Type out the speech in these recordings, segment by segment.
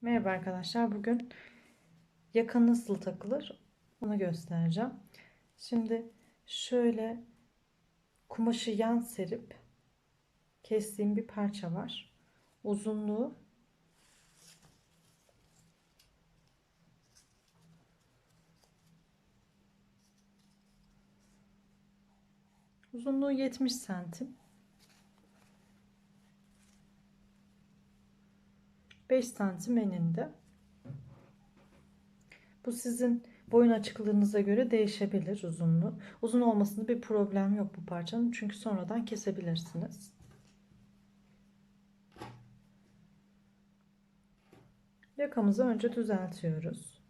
Merhaba arkadaşlar. Bugün yaka nasıl takılır onu göstereceğim. Şimdi şöyle kumaşı yan serip kestiğim bir parça var. Uzunluğu uzunluğu 70 santim. 5 santim eninde. Bu sizin boyun açıklığınıza göre değişebilir uzunluğu. Uzun olmasında bir problem yok bu parçanın. Çünkü sonradan kesebilirsiniz. Yakamızı önce düzeltiyoruz.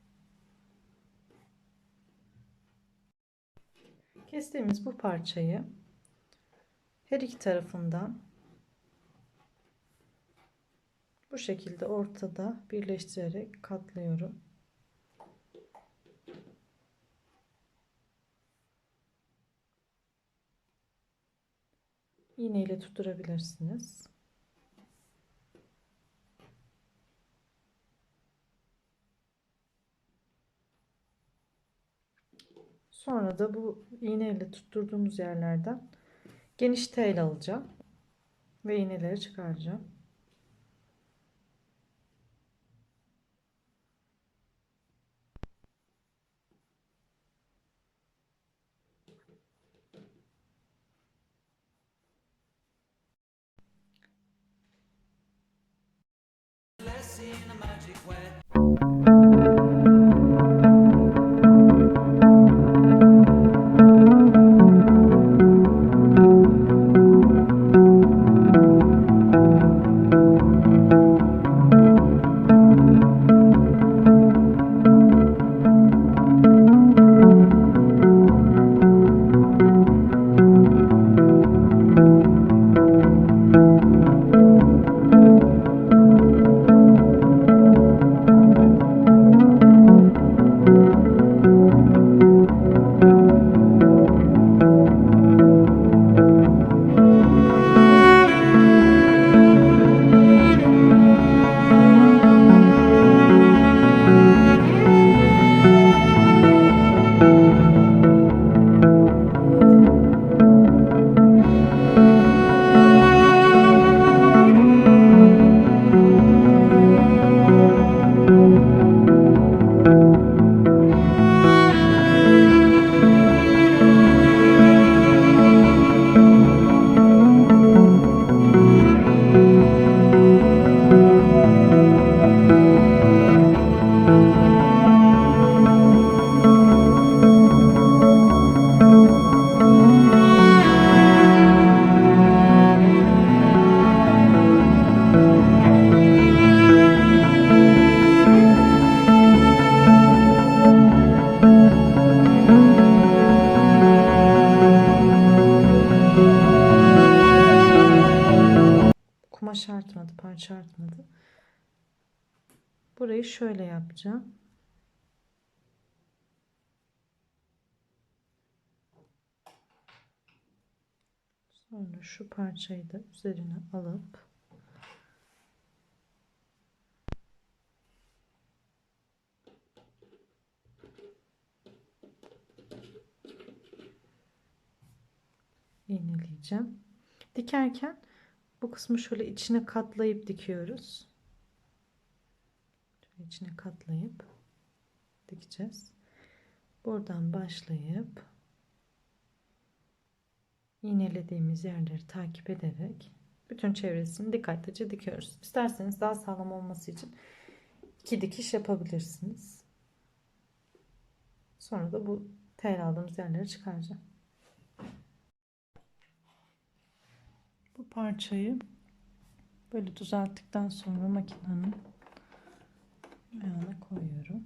Kestiğimiz bu parçayı her iki tarafından bu şekilde ortada birleştirerek katlıyorum. İğne ile tutturabilirsiniz. Sonra da bu iğne ile tutturduğumuz yerlerden geniş tel alacağım ve iğneleri çıkaracağım. magic where artmadı. Burayı şöyle yapacağım. Sonra şu parçayı da üzerine alıp iğneleyeceğim. Dikerken bu kısmı şöyle içine katlayıp dikiyoruz. Şöyle içine katlayıp dikeceğiz. Buradan başlayıp iğnelediğimiz yerleri takip ederek bütün çevresini dikkatlice dikiyoruz. İsterseniz daha sağlam olması için iki dikiş yapabilirsiniz. Sonra da bu tel aldığımız yerleri çıkaracağım. Bu parçayı böyle düzelttikten sonra makinenin ayağına koyuyorum.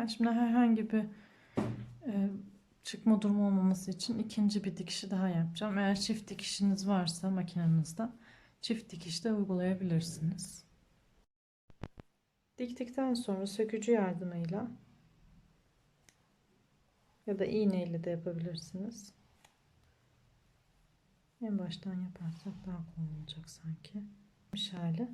Ben şimdi herhangi bir e, çıkma durumu olmaması için ikinci bir dikişi daha yapacağım. Eğer çift dikişiniz varsa makinenizde çift dikiş de uygulayabilirsiniz. Diktikten sonra sökücü yardımıyla ya da iğneyle de yapabilirsiniz. En baştan yaparsak daha kolay olacak sanki. hali.